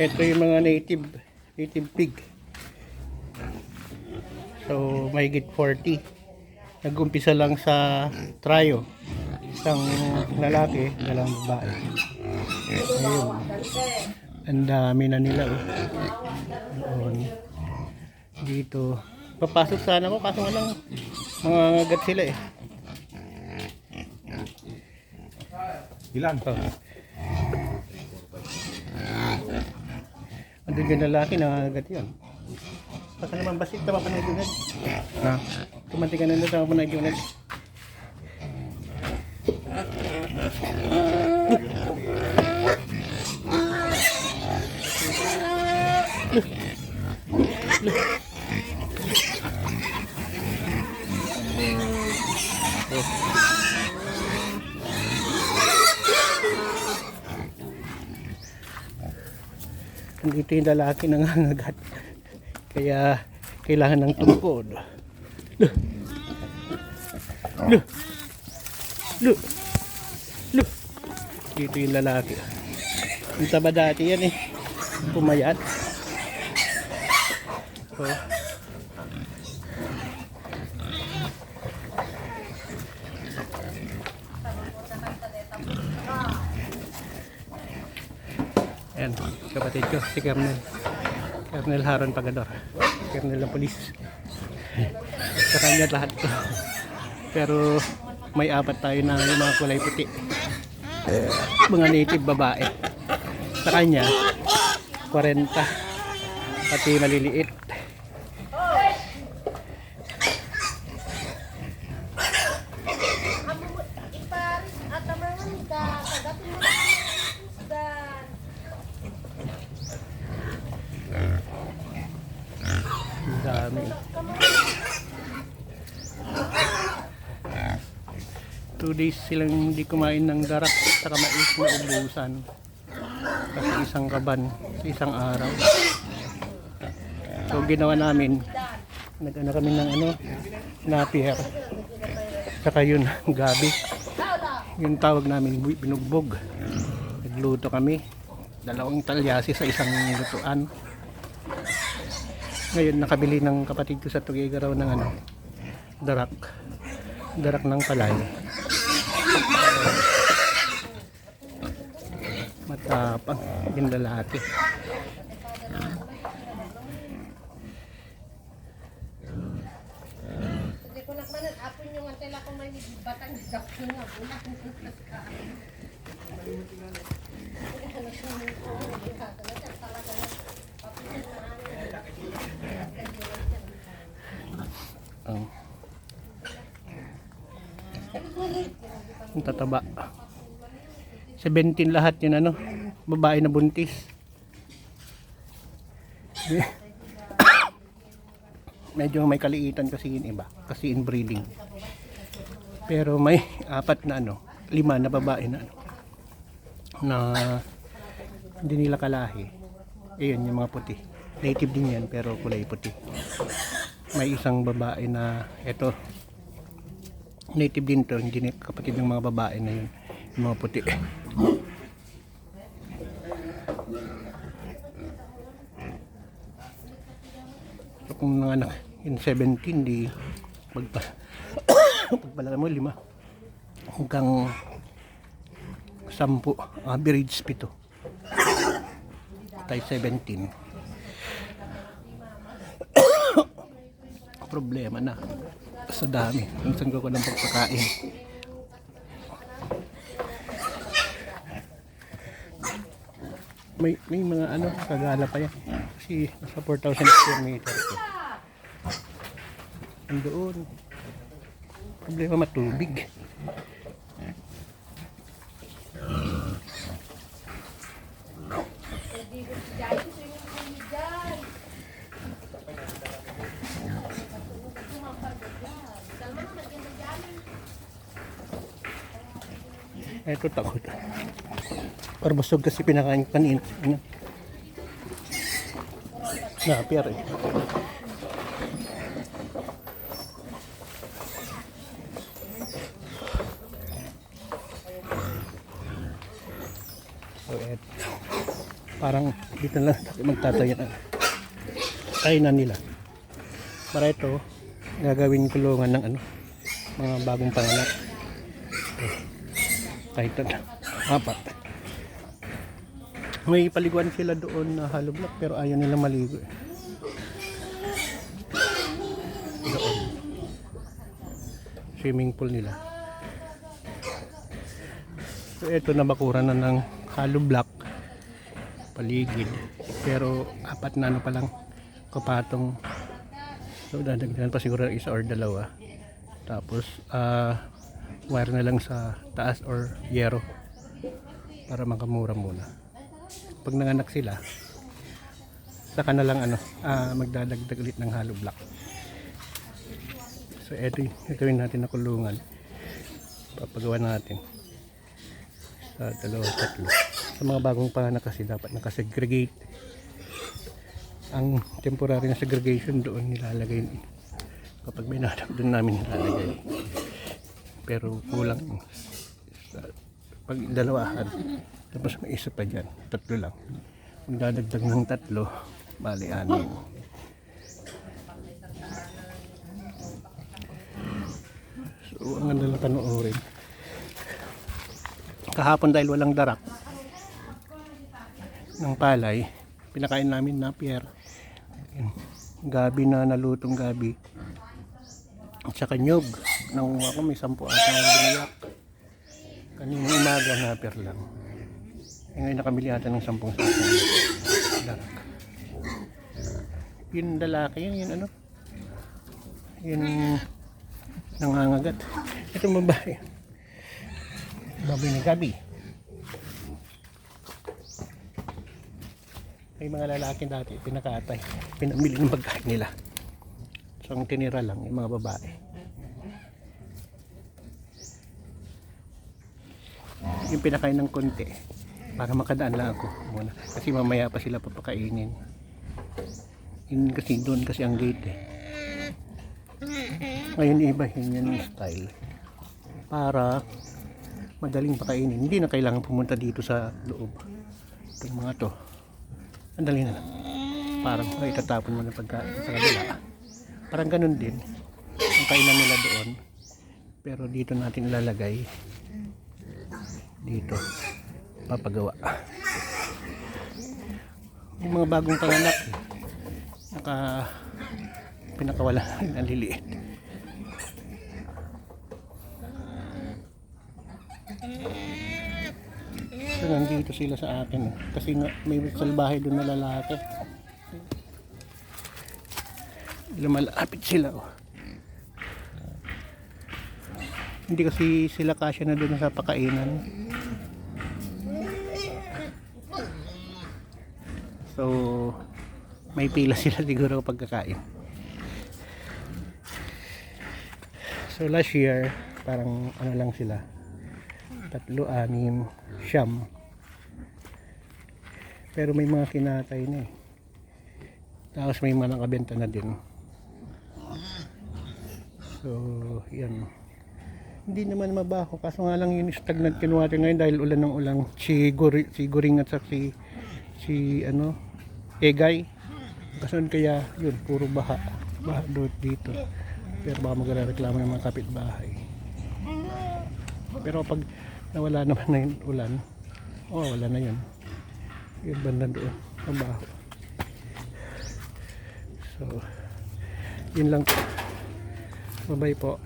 Ito yung mga native, native pig. So, mahigit 40. Nag-umpisa lang sa tryo. Isang lalaki, dalawang babae. Ayun. Ang dami na nila. Oh. Doon. Dito. Papasok sana ako kaso nga lang mga gat sila eh. Ilan? Oh. Andun yung lalaki nangangagat yun. Baka naman basit ka mapanood yun. Ha? Tumanti ka na na sa mapanood yun. Dito yung lalaki nangangagat. Kaya kailangan ng tungkod. Look. Look. Look. Look. Dito yung lalaki. Yung taba dati yan eh. Pumayat. Oh. Ayan, kapatid ko, si Kernel. Kernel Haron Pagador. Kernel ng polis. Sa kanya lahat to. Pero may apat tayo na mga kulay puti. Mga native babae. Sa kanya, 40. Pati maliliit. Iparis at amahan ka, kagatin mo dan. Ang dami. Two days silang hindi kumain ng darak sa mais na ubusan. Kasi isang kaban sa isang araw. So ginawa namin, nag-ano kami ng ano, napier. Saka yun, gabi. Yung tawag namin binugbog. Nagluto kami. Dalawang talyasi sa isang lutuan. Ngayon nakabili ng kapatid ko sa Tugigaraw ng ano, darak. Darak ng palay. Matapang yung lalaki. Hindi ko nakmanan, apon yung antela ko may batang dakto nga, bunak ka. Ang tataba. 17 lahat yun ano, babae na buntis. Medyo may kaliitan kasi yun iba, kasi inbreeding. Pero may apat na ano, lima na babae na ano, na hindi nila kalahi. Ayun yung mga puti. Native din yan pero kulay puti may isang babae na eto native din to hindi kapatid ng mga babae na yun yung mga puti. So kung mga anak in 17 di magpa pagpalala mo lima. Hanggang sampu average pito tayo 17 problema na sa dami. Minsan ko ko ng pagpakain. May, may mga ano, kagala pa yan. Kasi nasa 4,000 square meter. ko. Andoon. Problema matubig. Eto takot. Para busog kasi pinakain ko kanina. Ano? Napier eh. So. Parang dito na lang magtatayo na. Kainan nila. Para ito, gagawin kulungan ng ano, mga bagong panganak. Ito. Kahit na, apat. May paliguan sila doon na hollow block pero ayaw nila maligo. eh. Doon. Swimming pool nila. So ito nabakuran na ng hollow block paligid. Pero apat na ano pa lang kapatong so dadagdagan pa siguro isa or dalawa. Tapos ah wire na lang sa taas or yero para makamura muna. Pag nanganak sila, saka na lang ano, ah, magdadagdag ulit ng hollow block. So ito yung natin na kulungan. Papagawa natin sa dalawa tatlo. Sa mga bagong panganak kasi dapat nakasegregate. Ang temporary na segregation doon nilalagay kapag may nanak doon namin nilalagay. Pero kulang pag dalawahan. Tapos may isa pa dyan tatlo lang. Magdadagdag ng tatlo bali anim. So ang ganda lang panoorin. Kahapon dahil walang darak ng palay pinakain namin na pier. Gabi na nalutong gabi. At saka nyog nang ako may sampu ata ang biniyak Kaninang umaga na per lang. Eh, ngayon nakabili ata ng sampung sako. Darak. Yun lalaki yun, yun ano? Yun nangangagat. Ito babae. Baboy ni Gabi. May mga lalaki dati, pinakatay. Pinamili ng pagkain nila. So, ang tinira lang, yung mga babae. Yung pinakain ng konti. Para makadaan lang ako muna. Kasi mamaya pa sila papakainin. Yun kasi doon kasi ang gate eh. Ngayon iba yun yung style. Para madaling pakainin. Hindi na kailangan pumunta dito sa loob. Itong mga to. Ang dali na lang. Parang ay tatapon mo na pagkain sa kabila parang ganun din. Ang kainan nila doon. Pero dito natin ilalagay dito. Papagawa. Yung mga bagong panganak naka pinakawala ang liliit so nandito sila sa akin. Kasi may salbahe doon na lalaki. Lumalapit sila oh. hindi kasi sila kasya na doon sa pakainan So, may pila sila siguro pagkakain. So, last year, parang ano lang sila. Tatlo, anim, siyam. Pero may mga kinatay na eh. Tapos may mga nakabenta na din. So, yan. Hindi naman mabaho. Kaso nga lang yun stagnant kinuwate ngayon dahil ulan ng ulan. Si, Guri, si Guring at si, si ano, Egay. Kasun kaya yun, puro baha. Baha dito. Pero baka magre-reklamo ng mga kapitbahay. Pero pag nawala naman na yung ulan, oh, wala na yun. Yun banda doon, mabaho. So, yun lang po. Bye-bye po.